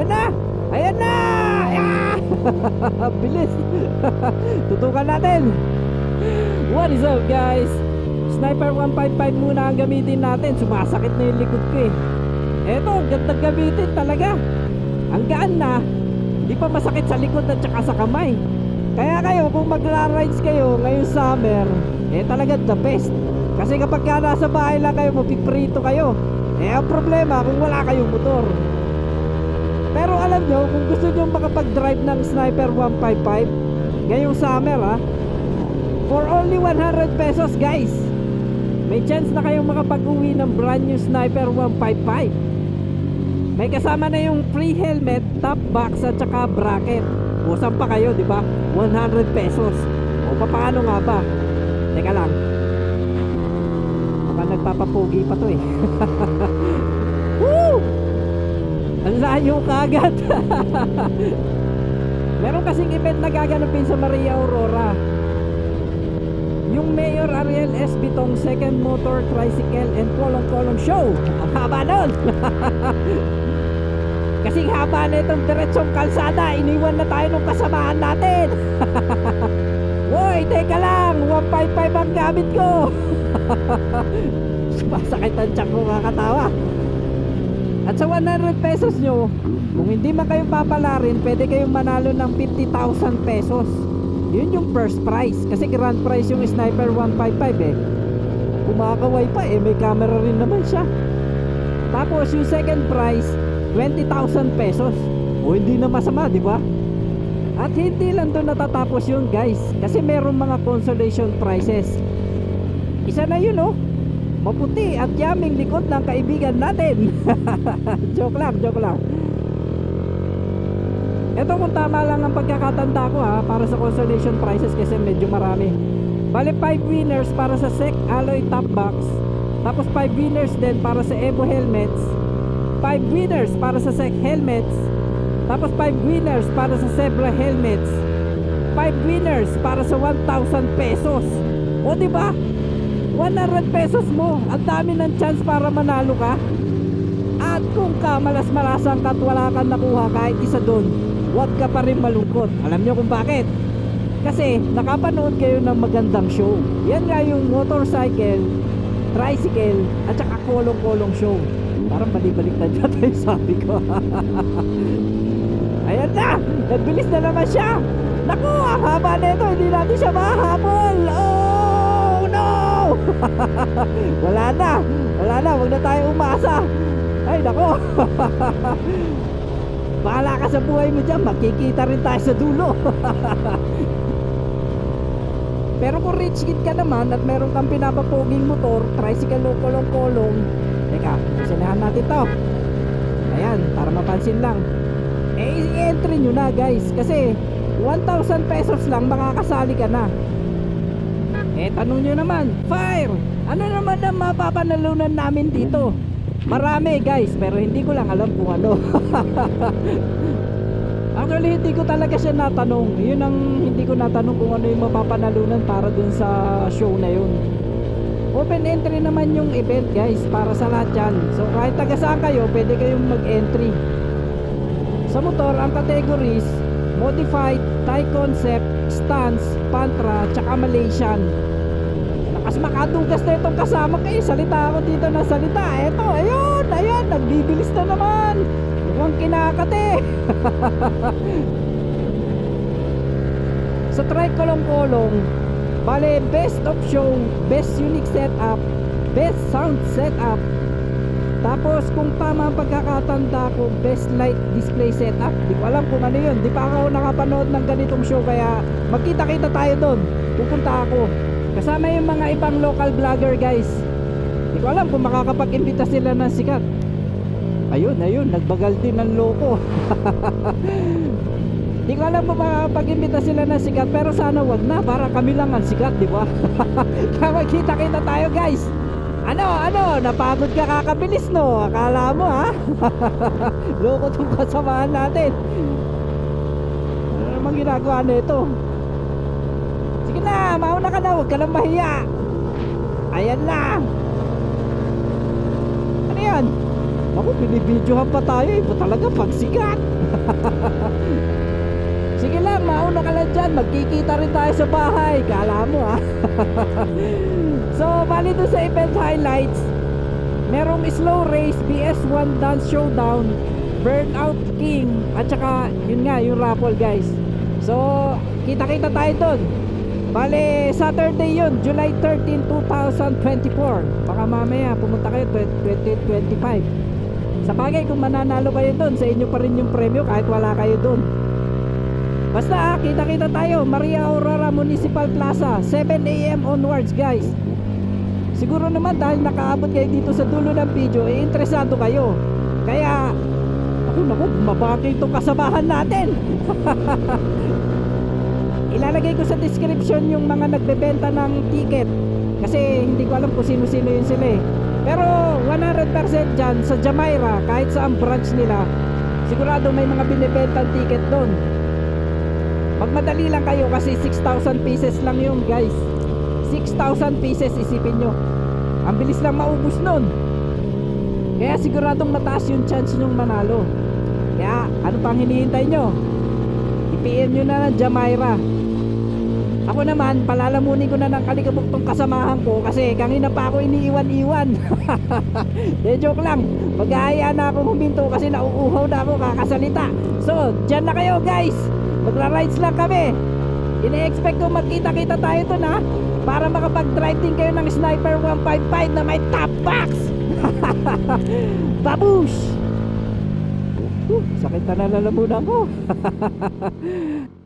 Ayan na! Ayan na! Ah! Bilis! Tutukan natin! What is up guys? Sniper 155 muna ang gamitin natin. Sumasakit na yung likod ko eh. Eto, ganda gamitin talaga. Ang gaan na, di pa masakit sa likod at saka sa kamay. Kaya kayo, kung magra-rides kayo ngayong summer, eh talaga the best. Kasi kapag ka nasa bahay lang kayo, mapiprito kayo. Eh ang problema kung wala kayong motor. Pero alam nyo, kung gusto nyo makapag-drive ng Sniper 155 ngayong summer ha, for only 100 pesos guys, may chance na kayong makapag-uwi ng brand new Sniper 155. May kasama na yung free helmet, top box at saka bracket. Usan pa kayo, di ba? 100 pesos. O paano nga ba? Teka lang. Baka nagpapapugi pa to eh. Ang layo kagad. Meron kasing event na gaganapin sa Maria Aurora. Yung Mayor Ariel S. Bitong Second Motor Tricycle and Kolong-Kolong Show. Ang haba nun. Kasing haba na itong diretsong kalsada, iniwan na tayo ng kasamaan natin. Woy, teka lang, 155 ang gamit ko. Sumasakit ang tiyak ko kakatawa. At sa 100 pesos nyo, kung hindi man kayo papalarin, pwede kayong manalo ng 50,000 pesos. Yun yung first prize. Kasi grand prize yung Sniper 155 eh. Kumakaway pa eh, may camera rin naman siya. Tapos yung second prize, 20,000 pesos. O hindi na masama, di ba? At hindi lang doon natatapos yun guys. Kasi meron mga consolation prizes. Isa na yun oh. Maputi at yaming likod ng kaibigan natin. joke lang, joke lang. Ito kung tama lang ang pagkakatanda ko ha para sa consolation prizes kasi medyo marami. Bale 5 winners para sa SEC Alloy Top Box. Tapos 5 winners din para sa Evo Helmets. 5 winners para sa SEC Helmets. Tapos 5 winners para sa Zebra Helmets. 5 winners para sa 1,000 pesos. O di ba? 100 pesos mo. Ang dami ng chance para manalo ka. At kung kamalas-malasang ka at wala kang nakuha kahit isa doon, huwag ka pa rin malungkot. Alam nyo kung bakit? Kasi nakapanood kayo ng magandang show. Yan nga yung motorcycle, tricycle, at saka kolong-kolong show. Parang balibalik na dyan tayo sabi ko. Ayan na! Nagbilis na naman siya! Naku! Ang haba na ito! Hindi natin siya mahabol! Oh no! Wala na! Wala na! Huwag na tayo umasa! Ay nako! Bahala ka sa buhay mo dyan! Makikita rin tayo sa dulo! Pero kung rich kid ka naman at meron kang pinapapoging motor, tricycle o kolong-kolong, teka, isinahan natin to. Ayan, para mapansin lang. Eh, i-entry nyo na guys, kasi 1,000 pesos lang makakasali ka na. Eh, tanong nyo naman, Fire, ano naman ang mapapanalunan namin dito? Marami guys, pero hindi ko lang alam kung ano. Actually, hindi ko talaga siya natanong. Yun ang hindi ko natanong kung ano yung mapapanalunan para dun sa show na yun. Open entry naman yung event guys, para sa lahat yan. So kahit taga saan kayo, pwede kayong mag-entry. Sa motor, ang categories, modified, Thai concept, stance, pantra, tsaka Malaysian. Lakas makadugas na itong kasama kayo. Salita ako dito na salita. Eto, ayun, ayun, nagbibilis na naman. Mukhang kinakate. Sa tricolong-kolong, bale, best of show, best unique setup, best sound setup, tapos kung tama ang pagkakatanda ko, best light display setup. Di ko alam kung ano yun. Di pa ako nakapanood ng ganitong show kaya magkita-kita tayo doon. Pupunta ako. Kasama yung mga ibang local vlogger guys. Di ko alam kung makakapag-imbita sila ng sikat. Ayun, ayun, nagbagal din ng loko. Di ko alam kung makakapag-imbita sila ng sikat pero sana wag na para kami lang ang sikat, di ba? Kaya magkita-kita tayo guys. Ano, ano, napagod ka kakabilis no? Akala mo ha? Loko tong kasamaan natin. Ano namang ginagawa nito? Sige na, mauna ka na, huwag ka nang mahiya. Ayan na. Ano yan? Ako, binibidyohan pa tayo eh. Ba talaga pagsikat? Sige lang, mauna ka lang dyan. Magkikita rin tayo sa bahay. Kala mo ah. so, bali doon sa event highlights, merong slow race, BS1 Dance Showdown, Burnout King, at saka yun nga, yung raffle guys. So, kita-kita tayo doon. Bale, Saturday yun, July 13, 2024. Baka mamaya pumunta kayo 2025. Sa bagay, kung mananalo kayo doon, sa inyo pa rin yung premyo kahit wala kayo doon. Basta ah, kita-kita tayo, Maria Aurora Municipal Plaza, 7am onwards guys. Siguro naman dahil nakaabot kayo dito sa dulo ng video, eh interesado kayo. Kaya, ako naku, bumabaki itong kasamahan natin. Ilalagay ko sa description yung mga nagbebenta ng ticket. Kasi hindi ko alam kung sino-sino yun sila eh. Pero 100% dyan sa Jamaira, kahit saan branch nila, sigurado may mga binibenta ticket doon. Magmadali lang kayo kasi 6,000 pieces lang yung guys. 6,000 pieces isipin nyo. Ang bilis lang maubos nun. Kaya siguradong mataas yung chance nyong manalo. Kaya ano pang hinihintay nyo? I-PM nyo na ng Jamaira. Ako naman, palalamunin ko na ng kalikabok tong kasamahan ko kasi kanina pa ako iniiwan-iwan. De joke lang. Mag-aaya na ako huminto kasi nauuhaw na ako kakasalita. So, dyan na kayo guys. Magra-rides lang kami. Ine-expect ko magkita-kita tayo dun ha. Para makapag-drive din kayo ng Sniper 155 na may top box. Babush! Uh, sakit na nalalamunan ko.